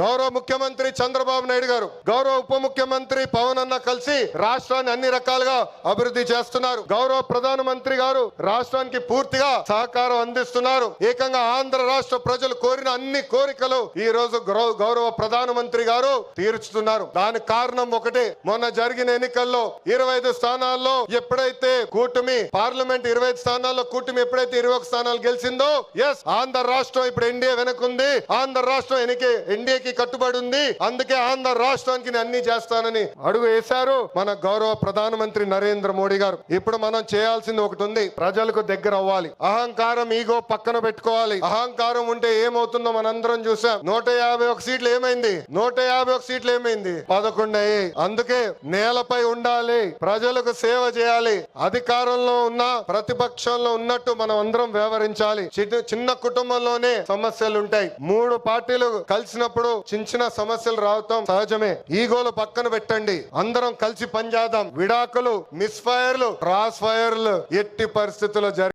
గౌరవ ముఖ్యమంత్రి చంద్రబాబు నాయుడు గారు గౌరవ ఉప ముఖ్యమంత్రి పవన్ అన్న కలిసి రాష్ట్రాన్ని అన్ని రకాలుగా అభివృద్ధి చేస్తున్నారు. గౌరవ ప్రధానమంత్రి గారు రాష్ట్రానికి పూర్తిగా సహకారం అందిస్తున్నారు. ఏకంగా ఆంధ్ర రాష్ట్ర ప్రజలు కోరిన అన్ని కోరికలు ఈ రోజు గౌరవ- గౌరవ ప్రధానమంత్రి గారు తీర్చుతున్నారు. దానికి కారణం ఒకటి మొన్న జరిగిన ఎన్నికల్లో ఇరవై ఐదు స్థానాల్లో ఎప్పుడైతే కూటమి పార్లమెంట్ ఇరవై ఐదు స్థానాల్లో కూటమి ఎప్పుడైతే ఇరవై ఒక స్థానాలు గెలిచిందో ఎస్ ఆంధ్ర రాష్ట్రం ఇప్పుడు ఎన్డీఏ వెనకుంది. ఆంధ్ర రాష్ట్రం ఎన్నికే ఎన్డీఏకి కట్టుబడి ఉంది. అందుకే ఆంధ్ర రాష్ట్రానికి నేను అన్ని చేస్తానని అడుగు వేశారు మన గౌరవ ప్రధానమంత్రి నరేంద్ర మోడీ గారు. ఇప్పుడు మనం చేయాల్సింది ఒకటి ఉంది. ప్రజలకు దగ్గర అవ్వాలి. అహంకారం ఈగో పక్కన పెట్టుకోవాలి. అహంకారం ఉంటే ఏమవుతుందో మనందరం చూసాం. నూట యాభై ఒక సీట్లు ఏమైంది? నూట యాభై ఒక సీట్లు ఏమైంది? పదకొండు అయ్యాయి. అందుకే నేలపై ఉండాలి. ప్రజలకు సేవ చేయాలి. అధికారంలో ఉన్న ప్రతిపక్షంలో ఉన్నట్టు మనం అందరం వ్యవహరించాలి. చిన్న చిన్న కుటుంబంలోనే సమస్యలు ఉంటాయి మూడు పార్టీలు కలిసినప్పుడు చిన్న చిన్న సమస్యలు రావటం సహజమే. ఈగోలు పక్కన పెట్టండి. అందరం కలిసి పనిచేద్దాం విడాకులు మిస్ ఫైర్లు క్రాస్ ఫైర్లు ఎట్టి పరిస్థితుల్లో జరి